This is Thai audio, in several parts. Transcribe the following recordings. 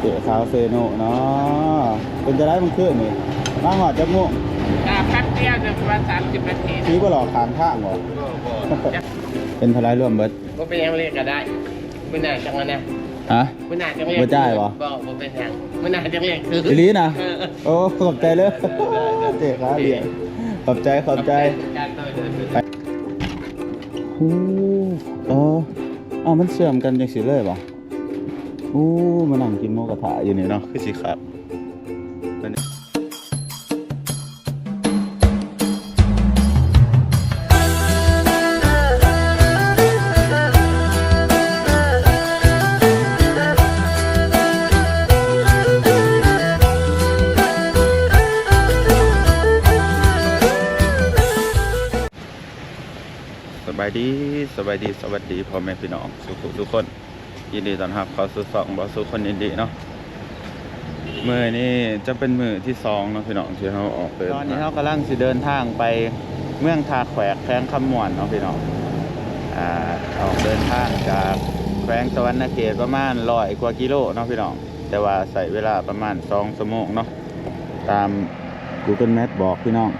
เจ๊ขาวเซโนเนาะเป็นจะได้มันขึ้นนี่มาหอดจักม่วงอ่าแป๊บเดียวจะประมาณสามสิบนาทีชี้บ่หลอกขางข้างบ่เป็นเทลายร่วมเบิดก็เป็นยังเรียกก็ได้มื่อหนาจังเลยนะฮะมื่อหนาจังเรียกบ่จ่ายบ่บ่บ่เป็นทางมื่อหนาจังเรียกคืออีหลีนะเออโอ้ขอบใจเลยเจ๊ขาวเดียวขอบใจขอบใจการตัวเดินโอ้เออเอามันเชื่อมกันจังสิเลยบ่ โอ้มานั่งกินหมูกระทะอยู่นี่เนาะคือสิครับสบายดีสบายดีสวัสดีพ่อแม่พี่น้องสุขทุกคน ยินดีต้อนรับเข้าสู่สองบอสู่คนยินดีเนาะมือนี้จะเป็นมือที่สองเนาะพี่น้องที่เขาออกเดินตอนนี้เขากำลังสิเดินทางไปเมืองทาแขวกแขวงคำมวนเนาะพี่น้องอ่าออกเดินทางจากแขวงสวรรณเขตประมาณร้อยกว่ากิโลเนาะพี่น้องแต่ว่าใส่เวลาประมาณสองชั่วโมงเนาะตาม Google Map บอกพี่น้อง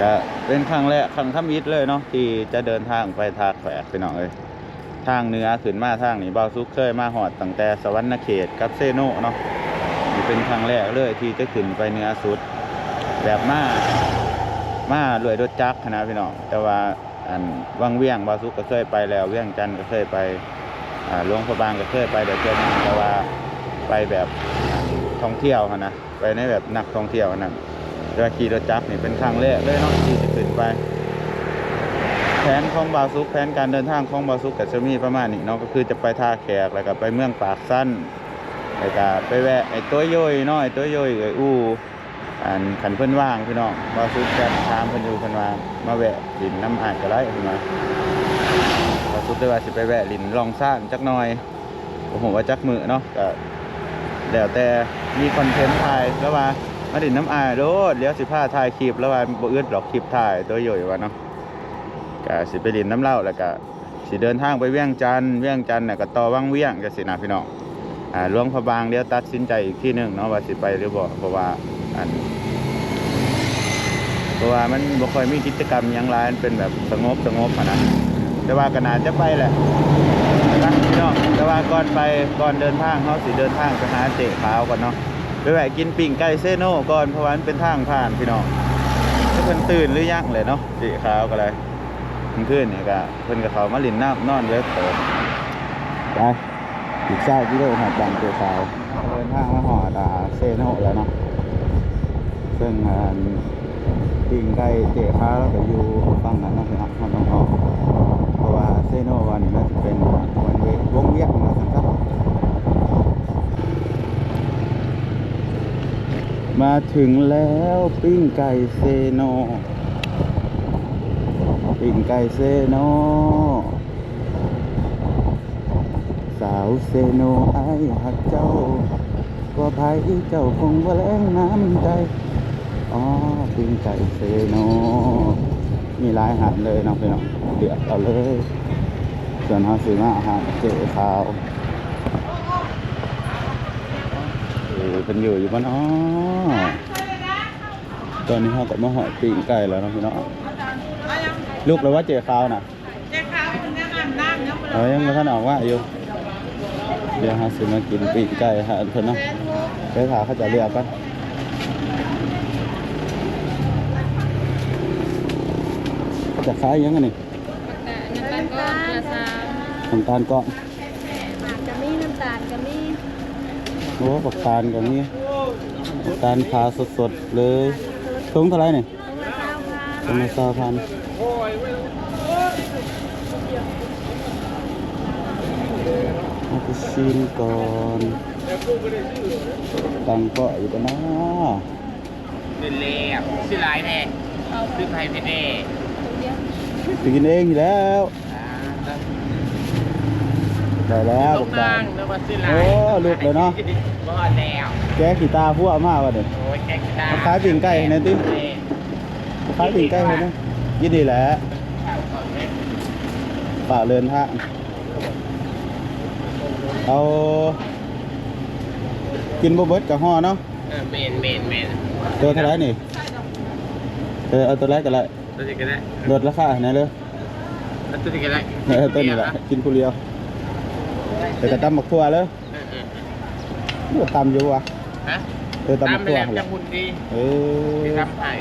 ก็เป็นครั้งแรกครั้งทำอิฐเลยเนาะที่จะเดินทางไปทาแขวกพี่น้องเอ้ย ทางเนื้อขึ้นมาทางนี้เบาซุกเคยมาหอดตั้งแต่สวรรณเขตกับเซโนเนาะนี่เป็นครั้งแรกเลยที่จะขึ้นไปเนื้อสุด แบบมามาลวยรถจักรนะพี่น้องแต่ว่าอันวังเวียงเบาซุกก็เคยไปแล้วเวียงจันทน์ก็เคยไปหลวงพระบางก็เคยไปเดี๋ยวเจอนึงแต่ว่าไปแบบท่องเที่ยวนะไปในแบบนักท่องเที่ยวนะแต่ว่าขี่รถจักรนี่เป็นครั้งแรกเลยเนาะที่จะขึ้นไป แผนของบาซุกแผนการเดินทางของบาซุกกับจะมีประมาณนี้เนาะก็คือจะไปท่าแขกแล้วก็ไปเมืองปากสั้นแล้วก็ไปแวะไอ้ตัวย่อยนาะไอ้ตัวย่อยไอ้อู้อันขันเพิ่นว่างพี่น้องบาซุกจะถามเพิ่นอยู่เพิ่นว่ามาแวะลินน้ำอ่ายก็ได้เพิ่นว่าบาซุกได้ว่าสิไปแวะลินลองซ่านจักหน่อยโอ้โหว่าจักมือเนาะก็แล้วแต่มีคอนเทนต์ถ่ายแล้วว่ามาลินน้ำอายโดดเลี้ยวสิพาถ่ายคลิปแล้วว่าบ่อึดหรอกคลิปถ่ายตัวย่อยว่าเนาะ ก็สิไปดินน้ำเล้าแล้วก็สิเดินทางไปเวียงจันทน์เวียงจันทน์น่ะก็ต่อวังเวียงจะสินะพี่น้องอ่าหลวงพระบางเดี๋ยวตัดสินใจอีกที่หนึ่งเนาะว่าสิไปหรือบ่เพราะว่าอันเพราะว่ามันบ่ค่อยมีกิจกรรมหยังหลายมันเป็นแบบสงบสงบอะนะแต่ว่าก็น่าจะไปแหละนะพี่น้องแต่ว่าก่อนไปก่อนเดินทางเขาสิเดินทางไปหาเจ๊ขาวก่อนเนาะไปแวะกินปิ่งไก่เซโน่ก่อนเพราะว่ามันเป็นทางผ่านพี่น้องถ้าเพิ่นตื่นหรือยังเลยเนาะเจ๊ขาวก็เลย มันขึ้นเนี่ยก็เพิ่นกับเขามาลินน้ำนอนเล็บโตไปอีกเช้ากิโลหอดบางตัวสาวเดินทางมาหอดาเซโนแล้วเนาะซึ่งอ่าปิงไก่เจ๊ค้าแล้วก็อยู่ฝั่งนั้นเนาะพี่น้องมันต้องออกเพราะว่าเซโนวันนี้น่าจะเป็นวันเววงเวียนนะสัครับมาถึงแล้วปิ้งไก่เซโน ปิ่งไก่เซโนสาวเซโนไอหักเจ้าก็ภัยเจ้าคงว่าแรงน้ำใจอ๋อปิ่งไก่เซโนมีหลายหันเลยน้องพี่น้องเดือดเอาเลย ส่วนเขาซื้อมาอาหารเจ๊ขาวเออเป็นอยู่อยู่บ้านอ๋อตอนนี้เขาก็มาหอดปิ่งไก่แล้วน้องพี่น้อง ลูกเลยว่าเจ๊ขาวน่ะเจ๊ขาวมันยังอาบน้ำยังบ่เอ้ยยังไม่ทันออกว่าอยู่เดี๋ยวหาซื้อมากินปีกไก่หาเพิ่นเนาะไปถาเขาจะเรียกกันเขาจะขายยังไงนี่น้ำตาลก็ละสามน้ำตาลก้อนจะมีน้ำตาลก็มีโอ้ปักตาลกับนี้น้ำตาลพาสดๆเลยถุงเท่าไหรนี่ต้องมาเช้าค่ะถุงละสามพันมาไป ชิมก่อนตังเกาะอยู่กันนะเป็นเล่บชื่อไรแน่ชื่อไทยเพเน่ไปกินเองอยู่แล้วได้แล้วลูบักกตานาลงแล้วก็ชื่อไรโอ้ลูกเลยเนาะบ่แล้วแกขี่ตาพัวมากวะเด็กโอ้ยแกงกีตามาขายปิ่งไก่ให้หน่อยติขายปิ่งไก่เลยนะยินดีแหละฝากเดินทาง เอากินบ่เบิดกับห่อเนาะเออเมนเมนเมนตัวเท่าไหรนี่เออเอาตัวแรกก็ได้ตัวนี้ก็ได้ลดราคาไหนเลยเอาตัวนี้ก็ได้เออตัวนี้แหละกินผู้เดียวแต่กระตำบักทั่วเลยเออเออโอ้ตำอยู่วะฮะเออตำบัตามกไปทั่วแล้วหั่นแหจะละหุ่นดีเอที่อทำไทย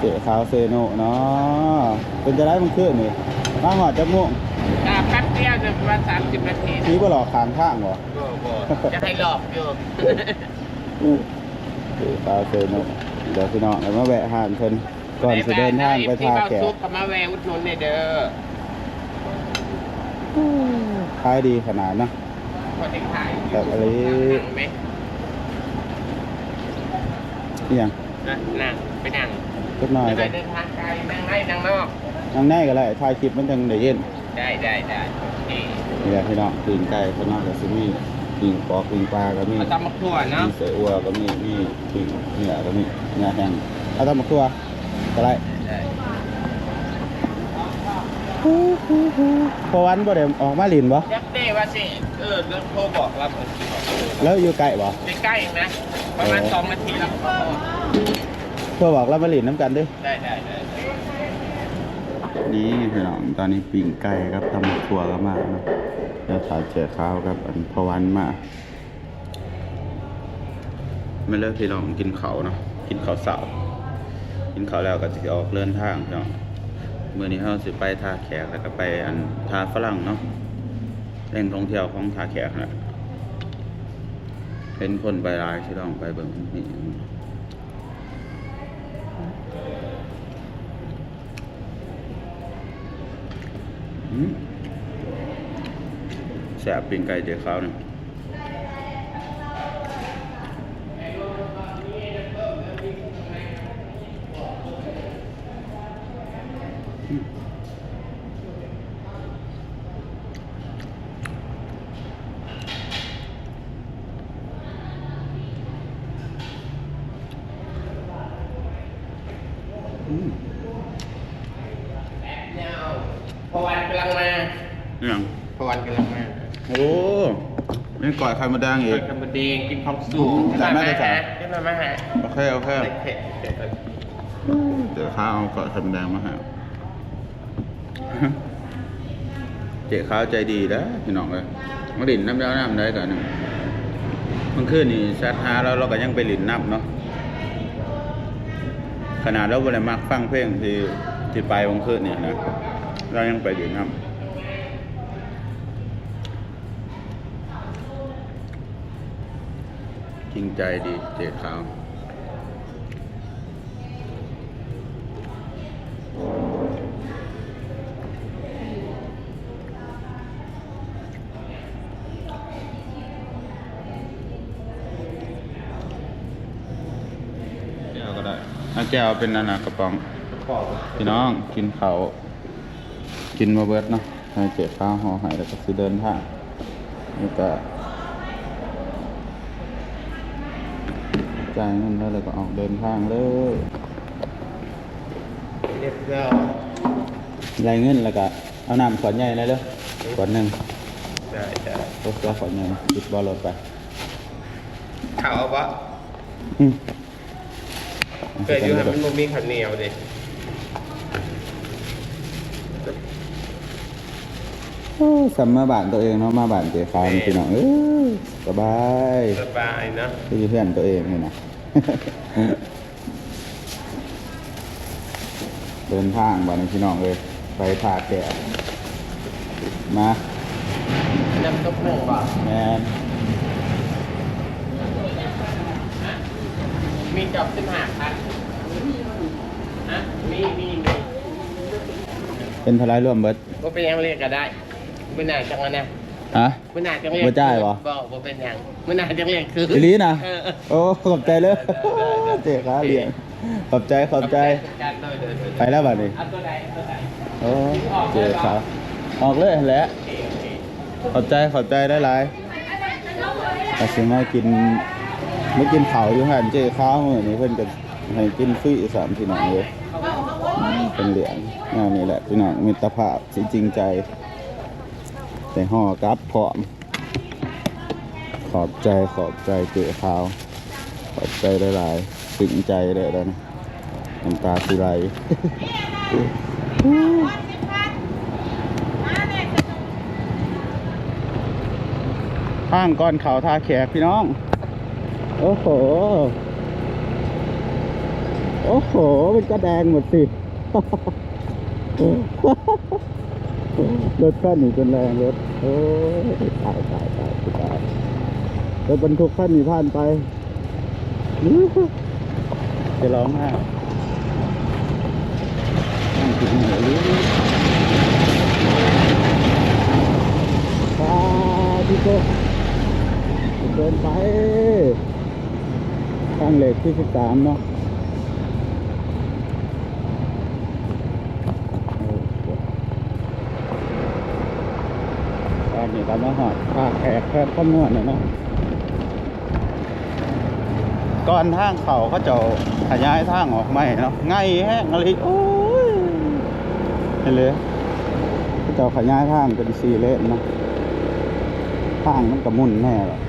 เจ๊ขาวเซโนเนาะเป็นจะได้มันขึ้นนี่มาหอดจะม่วง อ่าแป๊บเดียวจะประมาณสามสิบนาทีนี่ก็หลอกขางข้างเหรอโบ่บ่จะให้หลอกอยู่เจ๊ขาวเซโนเดี๋ยวพี่น้องเอามาแวะหานเพิ่นก่อนจะเดินทางไปท่าแขซุกกกับมาแวะอุดหนุนเนี่ยเด้อขายดีขนาดนะคนที่ขายแบบอะไรนั่งไหมนี่ยังนะนั่งไปนั่งสักหน่อยไม่ก็ไปเดินทางไกลนั่งในนั่งนอกนั่งแน่ก็ได้ถ่ายคลิปมันจังได้เย็น ได้ได้ได้นี่นี่แหละพี่น้องปีนไก่ข้างนอกก็สิมีปีนปอกปีนปลาก็มีเอาตำมะขั่วเนาะมีเสืออัวก็มีมีปีนเนื้อก็มีเนื้อแห้งเอาตำบักทั่วก็ได้ได้พอวันบ่ได้ออกมาลินบ่ยักเต้ว่าสิเออเรื่องโทรบอกเราเออแล้วอยู่ไกลบ่ใกล้ๆเองนะประมาณสองนาทีแล้วก็พอโทรบอกเรามาลินน้ำกันเด้วยได้ได้ได้ นี่พี่น้องตอนนี้ปีนไก่ครับตำบักทั่วก็มาเนาะแล้วถ่ายเจอข้าวครับอันพวันมาไม่เลิกพี่น้องกินเขาเนาะกินเขาเสากินเขาแล้วก็จะออกเดินทางพี่น้องมื้อนี้เราสิไปท่าแขกแล้วก็ไปอันท่าฝรั่งเนาะแหล่งท่องเที่ยวของท่าแขกนะเห็นคนไปลายสิลองไปเบิ่งนี่ แซ่บปิ้งไก่เจ๊ขาวนะอืม พอวันกำลังมา นี่หยังพอวันกำลังมาโอ้นี่ก่อยไข่มดแดงอีเกิกดกันบดีกินความสูงจ่ายแม่ได้จ่ายขึ้นมามาหาโอเคโอเคเผ็ดเผ็ดเผ็ดเดี๋ยวข้าวเอาก่อยไข่มดแดงมาให้เจ๊ข้าวใจดีนะพี่น้องเลยมาดินน้ำเด้าน้ำได้ก่อนหนึ่งมันขึ้นนี่ชัดหาแล้วเราก็ยังไปหลินน้ำเนาะขนาดเราบริมักฟังเพลงที่ที่ไปวันคืนเนี่ยนะเรายังไปหลินน้ำ จริงใจดีเจ๊ขาวแก้วก็ได้เอาแก้วเป็นนานะกระป๋อง พี่น้องกินเขาวกินมาเบิดเนาะให้เจ็บข้าวห่อหายแล้วก็สิเดินทางนี่ก็ จ่ายเงินแล้วแล้วก็ออกเดินทางเลยเรียบร้อยรายเงินแล้วก็เอาน้ำขวดใหญ่เลยเด้อขวดหนึ่งได้ได้รถเสียขวดใหญ่ติดบอลรถไปข่าวเอาปะอืม เกิดอยู่ให้มันบ่มีข้าวเหนียวดิ โอ้ สัมมาบ้านตัวเองเนาะมาบ้านเจ๊ขาวนี่พี่น้องเอ้ยสบายสบายเนอะคือเพื่อนตัวเองนี่นะเดินทางบ้านพี่น้องเลยไปท่าแก่มาน้ำซุปหนึ่งป่ะแมนมีจอบสิบห้าพันฮะมีมีมีเป็นทลายร่วมเบิดว่าเป็นยังเรียกก็ได้ไม่น่าจังอะนะฮะไม่น่าจังเรียกบ่จ่ายบ่บ่บ่เป็นยังไม่น่าจังเรียกคืออีหลีนะเออ โอ้ขอบใจเลยได้ได้ได้ เจ๊ขาเลี้ยงขอบใจขอบใจการโดยโดยโดยไปแล้วบ้านนี้ เอาตัวใดเอาตัวใดโอ้เจ๊ขาออกเลยแหละโอเคโอเคขอบใจขอบใจได้หลายอาสิมากินไม่กินข้าวอยู่หันเจ๊ข้าวมื้อนี้เพิ่นก็ให้กินฟรีสามพี่น้องเลยเป็นเหรียญแนวนี้แหละพี่น้องมิตรภาพสิจริงใจ แต่ห่อกลับพร้อม ขอบใจขอบใจเก๋ขาว ขอบใจหลายๆซึ้งใจเลยแล้วนะน้ำตาสิไหลข้างก้อนเขาท่าแขกพี่น้อง โอ้โห โอ้โห มันก็แดงหมดสิรถขั้นหนีจนแรงรถ โอ้ยตายตายตายตายรถบรรทุกขั้นนี้ผ่านไป จะร้องไห้นั่งกินเหนือลิ้นปาที่โกเดินไป ข้างเหล็กที่สิบสามเนาะ ตอนนี้ก็มาหอดภาแขกแค่ข้ามวนเนี่ยเนาะก่อนทางเขาเขาจะขยายทางออกใหม่เนาะง่ายแห้งอะไรโอ้ยเห็นเลยเขาจะขยายทางเป็นสี่เลนเนาะทางมันกระมุนแน่หรอก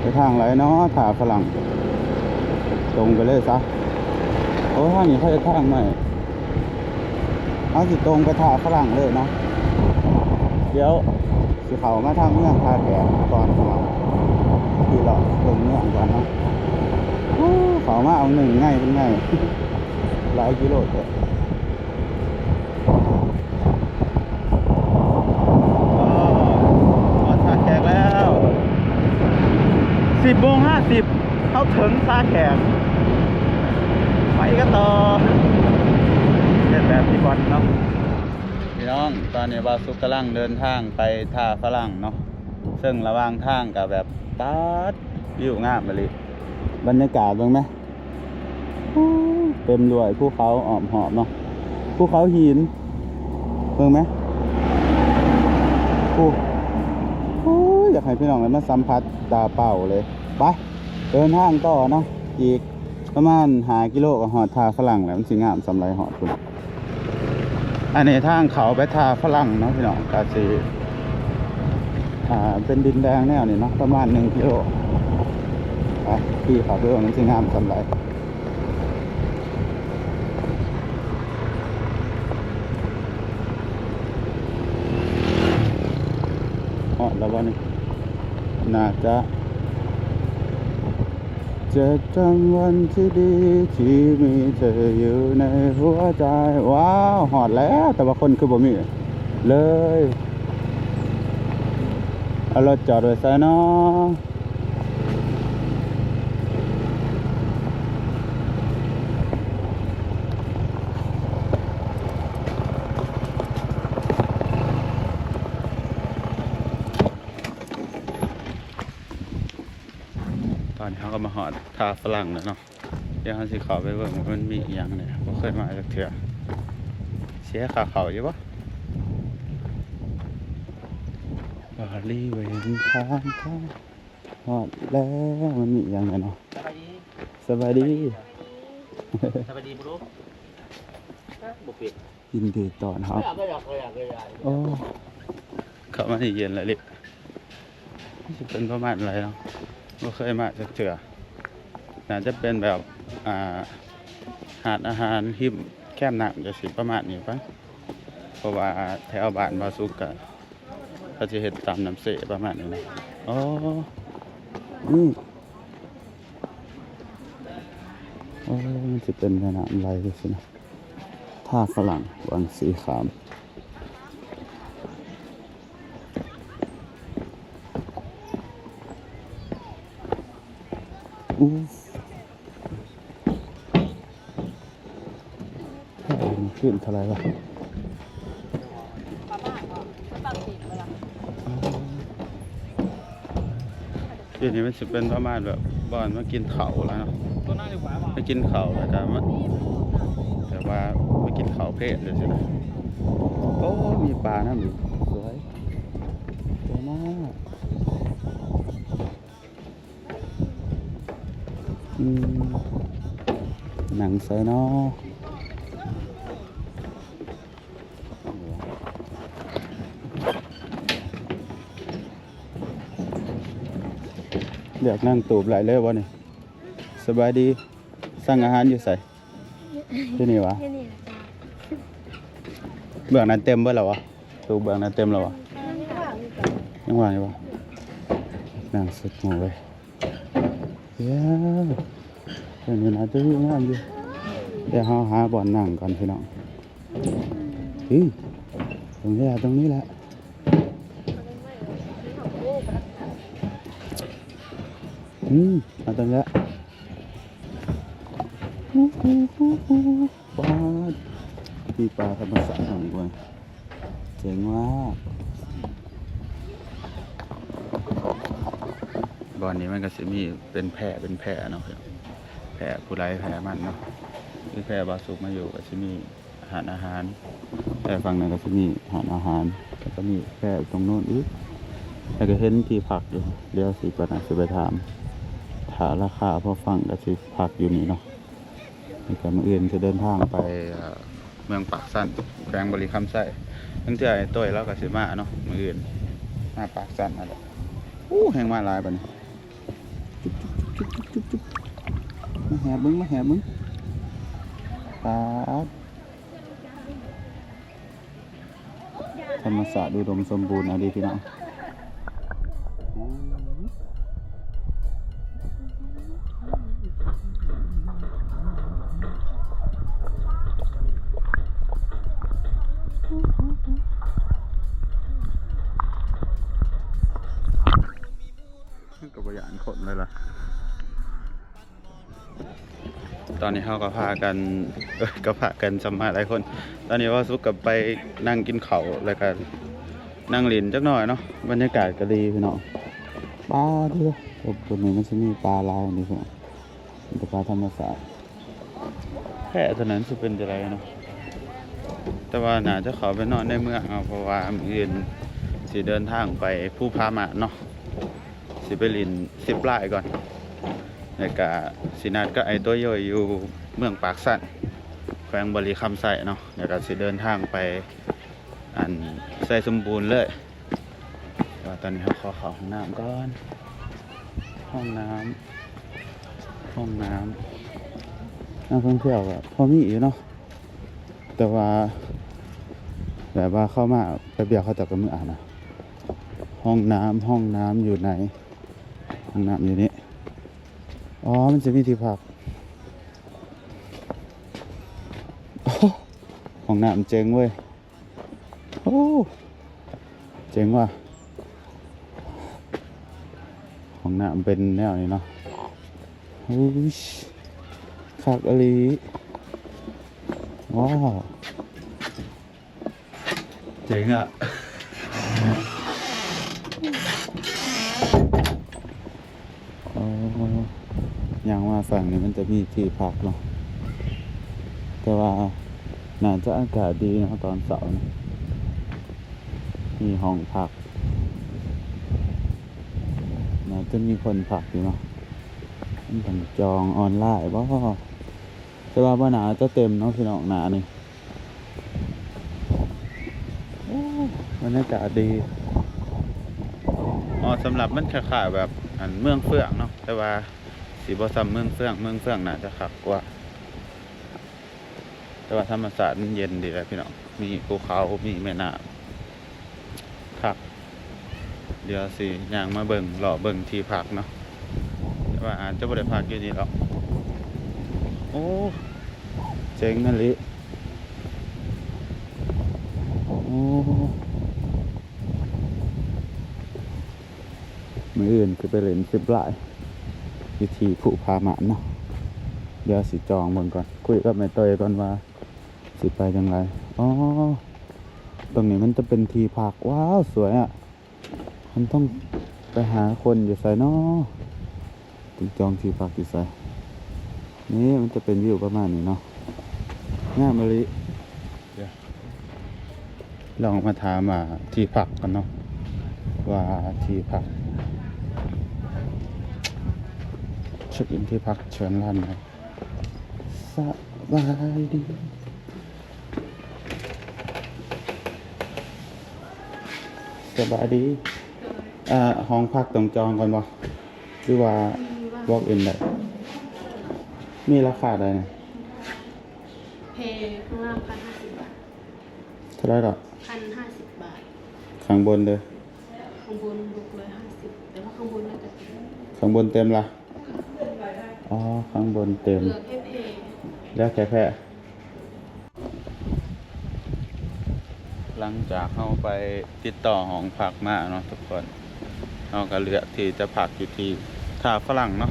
ไปทางไหนเนาะถาฝรั่งตรงไปเลยซะโอ้ทางนี้เขาจะทางใหม่เอาสิตรงไปถาฝรั่งเลยเนาะ เดี๋ยวสิเขามาทางเมืองพาแขกก่อนของเราที่เราลงเมืองก่อนเนาะเขามาเอาหนึ่งง่ายเป็นง่ายหลายกิโลเลยก่อนท่าแขกแล้วสิบโมงห้าสิบเขาถึงท่าแขกไปกันต่อเป็นแบบที่บอลเนาะ ตอนนี้บาสุกกำลังเดินทางไปท่าฝรั่งเนาะซึ่งระหว่างทางกับแบบตัดวิวงามเลยบรรยากาศเบิ่งไหมเต็มด้วยภูเขาอ้อมหอบเนาะภูเขาหินเบิ่งไหมภูโอ้ยอยากให้พี่น้องเลยมาสัมผัสตาเป่าเลยไปเดินทางต่อเนาะอีกประมาณหากิโลกับหอดทาฝรั่งแล้วมันสิงามสำไรหอดคุณ อันนี้ทางเขาไปทาฝรั่งเนาะพี่น้องกาซีอ่าเป็นดินแดงแนวนี่เนาะประมาณหนึ่งกิโลไปพี่ขับเรือมันสิงามสำไรเหาะแล้ววันนี้น่าจะ จะจำวันที่ดีที่มีเธออยู่ในหัวใจ ว้าวหอดแล้ว แต่ว่าคนคือบ่มีเลยเอารถจอดไว้ซะเนาะ เขาก็มาหอดทาฝรั่งแล้วเนาะเดี๋ยวเขาสิเขอไปเบิ่งว่ามันมีอหย่างเนี่ยบ่เคยมาจากเถื่อเสียขาเขาอยู่ปะบาลีเวนทางทางหอดแล้วมันมีอย่างไรเนาะสบายดีสบายดีสบายดีบุรุษบุกปิดยินดีต้อนรับไม่อยากไม่อยากไม่อยากโอ้เข้ามาที่เย็นแล้วลิจะเป็นประมาณอะไรเนาะ ไม่เคยมาจากเถื่อน่าจะเป็นแบบอ่าหาดอาหารหิมแก้มน้ำจะสิประมาณนี้ปะเพราะว่าแถวบ้านบาสุกกะเขาจะเห็ดตามน้ำเสประมาณนี้นะอ๋อนี่โอ้มันจะเป็นสนามอะไรสินะท่าฝรั่งวังสีขาม อู้ถ้าเอามัน ขึ้นเท่าไหรวะทีนี้มันจะเป็นประมาณแบบบอนมากินเขาวแล้วเนาะตัวน่าดีกว่าว่ะมากินเขาวแล้วก็มาแต่ว่ามากินเขาวเพศเลยสินะโอ้มีปลาน้ำอยู่สวยสวยมากอืมหนังสวยเนาะ อยากนั่งตูบไหลเลยวะนี่สบายดีสั่งอาหารอยู่ใส่ที่นี่วะแค่นี้จ้ะเบื้องนั้นเต็มเบ่แล้ววะตูบเบื้องนั้นเต็มแล้ววะนั่งว่างอยู่จ้ะยังว่างอยู่วะนั่งสุดหมูเลยเย้เดี๋ยวนี้นะจะวิ่งงานอยู่เดี๋ยวเราหาบ่อนนั่งก่อนพี่น้องอือตรงนี้แหละตรงนี้แหละ อืมาตรงนี้แหละปลาที่ปลาธรรมศาสตร์ของกวนเจ๋งมากบ่อนนี้มันก็จะมีเป็นแพร่เป็นแพร่เนาะแพร่ผู้ไรแพร่มันเนาะคือแพร่บาสุกมาอยู่ก็จะมีอาหารอาหารแต่ฝั่งนั้นก็จะมีอาหารอาหารแล้วก็มีแพร่ตรงโน้นอีกแล้วก็เห็นที่พักอยู่เดี๋ยวสิก่อนนะสิไปถาม ถามราคาพราะฟังก็สิพักอยู่นี่เนาะแล้วก็มื่ออื่นจะเดินทางไปเมืองปากสั้นแขวงบริคำไส้ตั้งแต่ไอ้ต้ยแล้วก็สิมาเนาะมื่ออื่นมาปากสั้นอะไรอู้แหงมาลายปะเนี่ยจุ๊บจุ๊บจุ๊บจุ๊บจุ๊บมาแหบมึงมาแหบมึงปาดธรรมศาสตร์ดูดมสมบูรณ์อาดีพี่น้อง เขาก็พากันก็พากันสมมาหลายคน ตอนนี้ว่าสุกกับไปนั่งกินเขาวแล้วกันนั่งลินจักหน่อยเนาะบรรยากาศก็ดีพี่น้องปลาเด้อตรงนี้มันจะมีปลาลายนี่พี่น้องเป็นปลาธรรมศาสตร์แค่ตอนนั้นจะเป็นอะไรเนาะแต่ว่าหนาจะขาไปนอนในเมืองเอาเพราะว่ามื้ออื่นสิเดินทางไปผู้พามาเนาะสิไปลินสิบไร่ก่อน แล้วก็สินัดก็ไอตัวย่อยอยู่เมืองปากสันแขวงบริคำไสเนาะแล้วก็สิเดินทางไปอันใส่สมบูรณ์เลยว่าตอนนี้เขาขอเข้าห้องน้ำก่อน ห้องน้ำห้องน้ำนักท่องเที่ยวก็พอมีอยู่เนาะแต่ว่าแบบว่าเข้ามาไปเบียกเขาจะกำมืออ่านนะห้องน้ำห้องน้ำอยู่ไหนห้องน้ำอยู่นี่ อ๋อ มันจะมีที่พักโอ้ห้องน้ำเจ๋งเว้ย โอ้ เจ๋งว่ะห้องน้ำเป็นแนวนี้เนาะโอ้ยคักอลีว้าวเจ๋งอะ อ๋อ อย่างว่า ฝั่งนี้มันจะมีที่พักเนาะแต่ว่าน่าจะอากาศดีเนาะตอนเสาร์นะมีห้องพักน่าจะมีคนพักอยู่เนาะมันต้องจองออนไลน์บ่าแต่ว่าบ่หนาจะเต็มเนาะพี่น้องหนานี่โอ้บรรยากาศดีอ๋อสำหรับมันคล้ายๆแบบอันเมืองเฟื่องเนาะแต่ว่า สีบอซัมเมืองเฟื่องเมืองเฟื่องน่าจะคักกว่า แต่ว่าธรรมศาสตร์มันเย็นดีเลยพี่น้อง มีภูเขา มีแม่น้ำคัก เดี๋ยวสิย่างมาเบิ่งหล่อเบิ่งที่พักเนาะ แต่ว่าอาจจะบ่ได้พักอยู่นี่หรอก โอ้ เจ๋งนั่นลิโอ้มืออื่นคือไปเล่นสิบหลาย วิธีผู้พาหมาเนาะเดี๋ยวสิจองเบิ่งก่อน คุยกับแม่เตยก่อนว่า สิไปจังไรอ๋อตรงนี้มันจะเป็นทีพักว้าวสวยอะ่ะ มันต้องไปหาคนอยู่ใส่เนอถึงจองทีพักอยู่ใส่นี่มันจะเป็นวิวประมาณนี้เนาะง่ายมะลิเดี๋ยวลองมาถามอ่าที่พักกันเนาะว่าที่พัก เช็คอินที่พักเชิญรันครับสบายดีสบายดีอ่าห้องพักต้องจองก่อนบ่หรือว่า walk in ได้มีราคาได้นะเพย์ข้างล่างพันห้าสิบบาทเท่าไหรดอกพันห้าสิบบาท ข้างบนเลยข้างบนบวกร้อยห้าสิบแต่ว่าข้างบนน่าจะเป็นข้างบนเต็มละ อ๋อ ข้างบนเต็ม แล้วแค่แพ้หลังจากเข้าไปติดต่อห้องพักมาเนาะทุกคนเราก็เลือกที่จะพักอยู่ที่ท่าฝรั่งเนาะ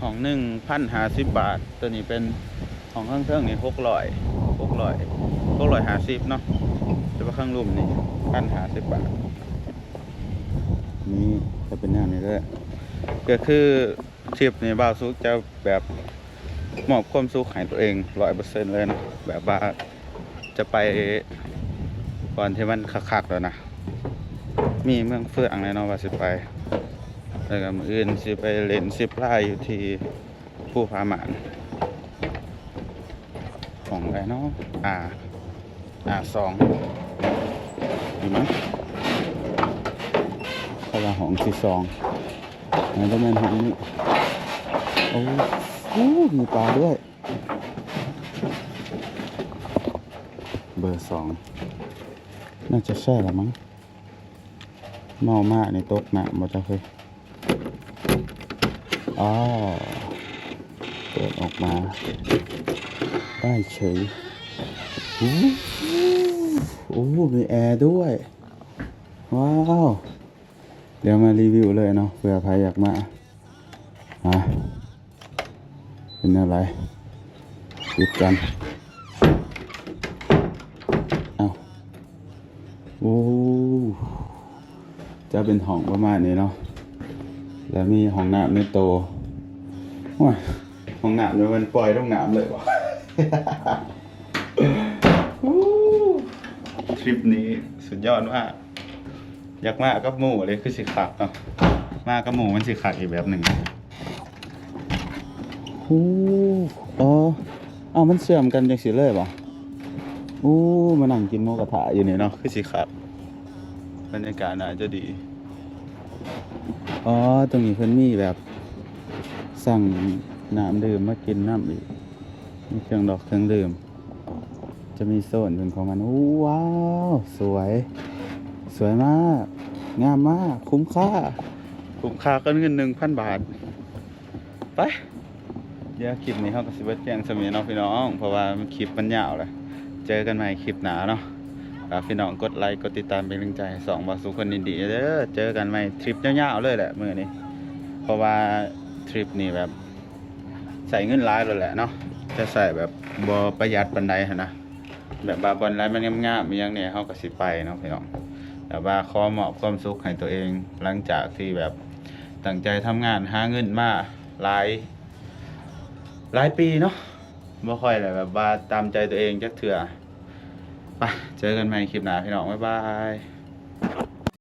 ห้องหนึ่งพันห้าสิบบาท ตัวนี้เป็นห้องข้างเครื่องนี่หกร้อยหกร้อยหกร้อยห้าสิบเนาะแต่ว่าข้างลุ่มนี่พันห้าสิบบาท นี่จะเป็นอย่างนี้เลยก็คือ ทริปนี้บ่าซุกจะแบบมอบความสุขให้ตัวเองร้อยเปอร์เซ็นต์เลยนะ แบบว่าจะไปก่อนที่มันคักๆแล้วนะ มีเมืองเฟื่องเลยเนาะว่าสิไปแล้วก็มืออื่นสิไปเล่นสิบไล่อยู่ที่ผู้พาหมานของอะไรเนาะอ่าอ่าสองดีมั้ยเขาว่าห้องที่สองนั่นก็เป็นห้องนี้ โอ้โหมีปลาด้วย เบอร์สอง น่าจะใช่ละมั้ง เมามากในโต๊ะหนะมาจะเคยอ๋อเปิดออกมา ได้เฉยโอ้โหโอ้โหมีแอร์ด้วย ว้าว เดี๋ยวมารีวิวเลยเนาะเผื่อใครอยากมาฮะ เป็นอะไรปิดกันเอาโอ้จะเป็นห้องประมาณนี้เนาะแล้วมีห้องน้ำในโตโว้ยห้องน้ำเนี่ยมันปล่อยลงน้ำเลยวะทริปนี้สุดยอดมากอยากมากับหมูเลยคือสิขักเนาะมากับหมูมันสิขักอีกแบบหนึ่ง อ้อ๋อเอามันเสื่อมกันจังสิเลยป่ะโอ้มานั่งกินหมูกระทะอยู่นี่เนาะคือสิขักบรรยากาศน่าจะดี อ๋อ ตรงนี้เพิ่นมีแบบ สั่งน้ำดื่มมากินน้ำอีก มีเครื่องดอกเครื่องดื่ม จะมีโซนเป็นของมันโอ้ว้าว สวย สวยมาก งามมาก คุ้มค่า คุ้มค่าก็เงินหนึ่งพันบาท ไป ดี๋ยวคลิปนี้เขาก็สิบแจ้งสมีเนาะพี่น้อง เพราะว่าคลิปมันยาวเลยเจอกันใหม่คลิปหนาเนาะฝากพี่น้องกดไลค์กดติดตามเป็นกำลังใจสองบาสุคนดีๆเด้อเจอกันใหม่ทริปยาวๆเลยแหละมื้อนี้เพราะว่าทริปนี้แบบ ใส่เงินร้ายเลยแหละเนาะจะใส่แบบบ่ประหยัดปันใดนะแบบบาบอลไลมันง่ามๆมีอย่างเนี้ยเขาก็สิไปเนาะพี่น้องแต่ว่าขอเหมอบความสุขให้ตัวเองหลังจากที่แบบตั้งใจทำงานหาเงินมาหลาย หลายปีเนาะไม่ค่อยเลยแบบว่าตามใจตัวเองจักเถื่อไปเจอกันใหม่คลิปหน้าพี่น้องบ๊ายบาย